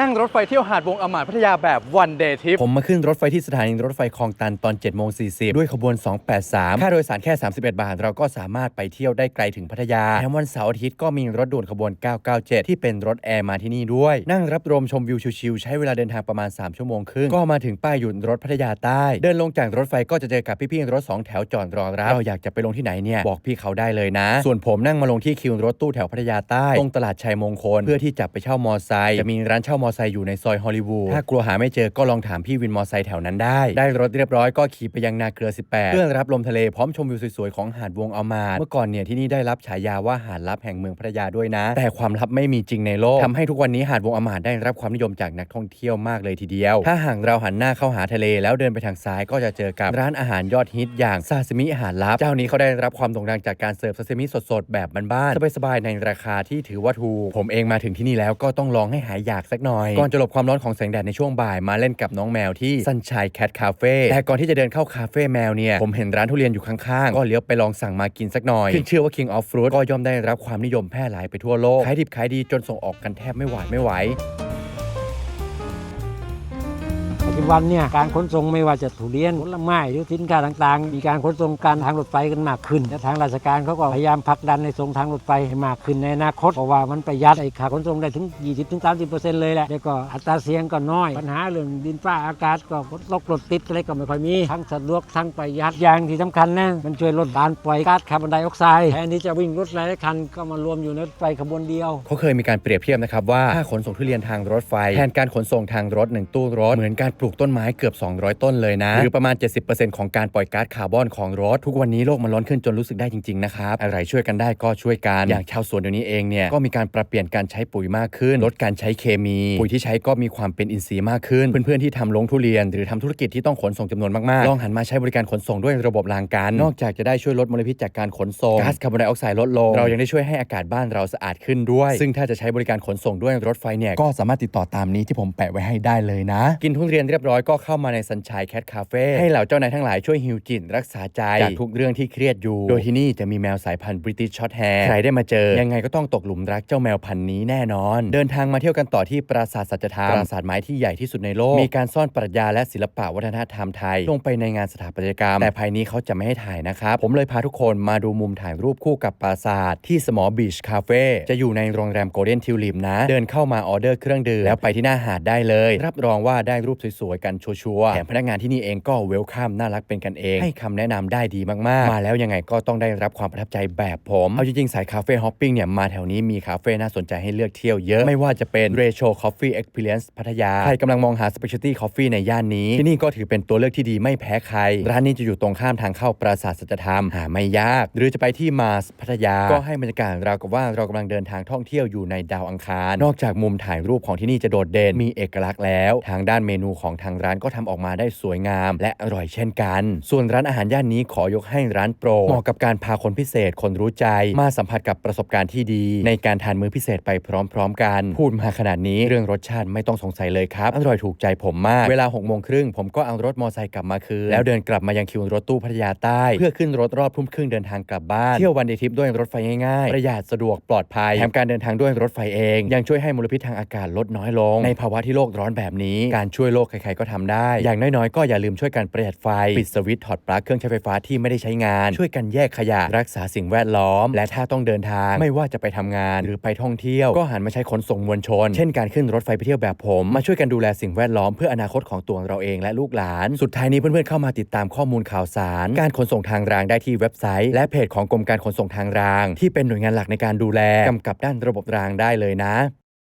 นั่งรถไฟเที่ยวหาดวงอมาดพัทยาแบบวันเดย์ทริปผมมาขึ้นรถไฟที่สถานีรถไฟคลองตันตอน7โมง40ด้วยขบวน 283 ค่าโดยสารแค่ 31 บาท เราก็สามารถไปเที่ยวได้ไกลถึงพัทยาแถมวันเสาร์อาทิตย์ก็มีรถด่วนขบวน 997 ที่เป็นรถแอร์มาที่นี่ด้วย นั่งรับลมชมวิวชิวๆใช้เวลาเดินทางประมาณ 3 ชั่วโมงครึ่งก็มาถึงป้ายหยุดรถพัทยาใต้ เดินลงจากรถไฟก็จะเจอกับพี่ๆรถสองแถวจอดรอรับเราอยากจะไปลงที่ไหนเนี่ยบอกพี่เขาได้เลยนะ ส่วนผมนั่งมาลงที่คิวรถตู้แถวพัทยาใต้ตรงตลาดชัยมงคล เพื่อที่จะไปเช่ามอไซค์จะมีร้านเช่ามอไซค์อยู่ในซอยฮอลลีวูดถ้ากลัวหาไม่เจอก็ลองถามพี่วินมอไซค์แถวนั้นได้ ได้รถเรียบร้อยก็ขี่ไปยังนาเกลือ 18 เพื่อรับลมทะเลพร้อมชมวิวสวยๆของหาดวงอามาดเมื่อก่อนเนี่ยที่นี่ได้รับฉายาว่าหาดลับแห่งเมืองพัทยาด้วยนะ แต่ความลับไม่มีจริงในโลกทำให้ทุกวันนี้หาดวงอามาดได้รับความนิยมจากนักท่องเที่ยวมากเลยทีเดียว ถ้าหากเราหันหน้าเข้าหาทะเล แล้วเดินไปทางซ้ายก็จะเจอกับร้านอาหารยอดฮิตอย่างซาซิมิอาหารลับ เจ้านี้เขาได้รับความโด่งดังจากการเสิร์ฟซาซิมิสดๆแบบบ้านๆสบายๆในราคาที่ถือว่าถูก ผมเองมาถึงที่นี่แล้วก็ต้องลองให้หายอยากสักหน่อยก่อนจะหลบความร้อนของแสงแดดในช่วงบ่ายมาเล่นกับน้องแมวที่ซันชัยแคทคาเฟ่แต่ก่อนที่จะเดินเข้าคาเฟ่แมวเนี่ยผมเห็นร้านทุเรียนอยู่ข้างๆ ก็เลี้ยวไปลองสั่งมากินสักหน่อยขึ้นชื่อว่า King of Fruit ก็ย่อมได้รับความนิยมแพร่หลายไปทั่วโลกขายดิบขายดีจนส่งออกกันแทบไม่หวาดไม่ไหว ปัจจุบันเนี่ยการขนส่งไม่ว่าจะทุเรียนผลไม้หรือสินค้าต่างๆ มีการขนส่งการทางรถไฟกันมากขึ้นและทางราชการเขาก็พยายามผลักดันในส่งทางรถไฟให้มากขึ้นในอนาคตเพราะว่ามันประหยัดไอ้ค่าขนส่งได้ถึง 20-30%เลยแหละแล้วก็อัตราเสียงก็น้อย ปัญหาเรื่องดินฟ้าอากาศก็รถรถติดอะไรก็ไม่ค่อยมีทั้งสะดวกทั้งประหยัดอย่างที่สำคัญนะมันช่วยลดการปล่อยก๊าซคาร์บอนไดออกไซด์แทนที่จะวิ่งรถหลายคันก็มารวมอยู่ในรถไฟขบวนเดียวเขาเคยมีการเปรียบเทียบนะครับว่าค่าขนส่งทุเรียนทางรถไฟแทนการขนส่งทางรถหนึ่งตู้รถเหมือนการปลูกต้นไม้เกือบ 200 ต้นเลยนะ หรือประมาณ 70%ของการปล่อยก๊าซคาร์บอนของรถ ทุกวันนี้โลกมันร้อนขึ้นจนรู้สึกได้จริงๆนะครับอะไรช่วยกันได้ก็ช่วยกัน อย่างชาวสวนเดี๋ยวนี้เองเนี่ยก็มีการปรับเปลี่ยนการใช้ปุ๋ยมากขึ้น ลดการใช้เคมี ปุ๋ยที่ใช้ก็มีความเป็นอินทรีย์มากขึ้น เพื่อนๆที่ทำลงทุเรียน หรือทำธุรกิจที่ต้องขนส่งจำนวนมากๆลองหันมาใช้บริการขนส่งด้วยระบบรางกัน นอกจากจะได้ช่วยลดมลพิษจากการขนส่งก๊าซคาร์บอนไดออกไซด์ลดลงเรายังได้ช่วยให้อากาศบ้านเราสะอาดขึ้นด้วย ซึ่งถ้าจะใช้บริการขนส่งด้วยรถไฟเนี่ยก็สามารถติดต่อตามนี้ที่ผมแปะไว้ให้ได้เลยนะ กินทุเรียนเรียบร้อยก็เข้ามาในสัญชัยแคทคาเฟ่ให้เหล่าเจ้านายทั้งหลายช่วยฮิวจิตรักษาใจจากทุกเรื่องที่เครียดอยู่ โดยที่นี่จะมีแมวสายพันธุ์บริติชช็อตแฮร์ใครได้มาเจอ ยังไงก็ต้องตกหลุมรักเจ้าแมวพันธุ์นี้แน่นอน เดินทางมาเที่ยวกันต่อที่ปราสาทสัจธรรมปราสาทไม้ที่ใหญ่ที่สุดในโลกมีการซ่อนปรัชญาและศิลปะวัฒนธรรมไทยลงไปในงานสถาปัตยกรรม แต่ภายนี้เขาจะไม่ให้ถ่ายนะครับผมเลยพาทุกคนมาดูมุมถ่ายรูปคู่กับปราสาทที่สมอบีชคาเฟ่จะอยู่ในโรงแรมโกลเด้นทิวลิปนะ เดินเข้ามาออเดอร์เครื่องดื่มแล้วไปที่หน้าหาดได้เลย รับรองว่าได้รูปสวยๆกันชัวร์ๆแถมพนักงานที่นี่เองก็เวลคัมน่ารักเป็นกันเอง ให้คำแนะนำได้ดีมากๆ มาแล้วยังไงก็ต้องได้รับความประทับใจแบบผม เอาจริงๆ สายคาเฟ่ฮอปปิ้งเนี่ยมาแถวนี้มีคาเฟ่น่าสนใจให้เลือกเที่ยวเยอะ ไม่ว่าจะเป็น r a c h o Coffee Experience พัทยา ใครกำลังมองหา Specialty Coffee ในย่านนี้ ที่นี่ก็ถือเป็นตัวเลือกที่ดีไม่แพ้ใคร ร้านนี้จะอยู่ตรงข้ามทางเข้าปราสาทสัจธรรมหาไม่ยาก หรือจะไปที่มาสพัทยา ก็ให้บรรยากาศราวกับว่าเรากำลังเดินทางท่องเที่ยวอยู่ในดาวอังคาร นอกจากมุมถ่ายรูปของที่นี่จะโดดเด่นมีเอกลักษณ์แล้ว ทางด้านเมนูของทางร้านก็ทำออกมาได้สวยงาม และอร่อยเช่นกัน ส่วนร้านอาหารย่านนี้ขอยกให้ร้านโปรเหมาะกับการพาคนพิเศษคนรู้ใจมาสัมผัสกับประสบการณ์ที่ดี ในการทานมื้อพิเศษไปพร้อม ๆ กัน พูดมาขนาดนี้เรื่องรสชาติไม่ต้องสงสัยเลยครับ อร่อยถูกใจผมมาก เวลา6กโมงครึ่งผมก็เอารถมอไซค์กลับมาคืนแล้วเดินกลับมายังคิวรถตู้พัทยาใต้ เพื่อขึ้นรถรอบทุ่มครึ่งเดินทางกลับบ้านเที่ยววันเดทิปด้วยรถไฟง่ายๆประหยัดสะดวกปลอดภัยแถมการเดินทางด้วยรถไฟเอง ยังช่วยให้มลพิษทางอากาศลดน้อยลง ในภาวะที่โลกร้อนแบบนี้การช่วยโลกใครๆก็ทำได้ อย่างน้อยๆ ก็อย่าลืมช่วยกันประหยัดไฟ ปิดสวิตช์ถอดปลั๊กเครื่องใช้ไฟฟ้าที่ไม่ได้ใช้งาน ช่วยกันแยกขยะ รักษาสิ่งแวดล้อม และถ้าต้องเดินทาง ไม่ว่าจะไปทำงานหรือไปท่องเที่ยว ก็หันมาใช้ขนส่งมวลชน เช่นการขึ้นรถไฟไปเที่ยวแบบผม มาช่วยกันดูแลสิ่งแวดล้อมเพื่ออนาคตของตัวเราเองและลูกหลาน สุดท้ายนี้เพื่อนๆเข้ามาติดตามข้อมูลข่าวสาร การขนส่งทางรางได้ที่เว็บไซต์ และเพจของกรมการขนส่งทางราง ที่เป็นหน่วยงานหลักในการดูแลกำกับด้านระบบรางได้เลยนะ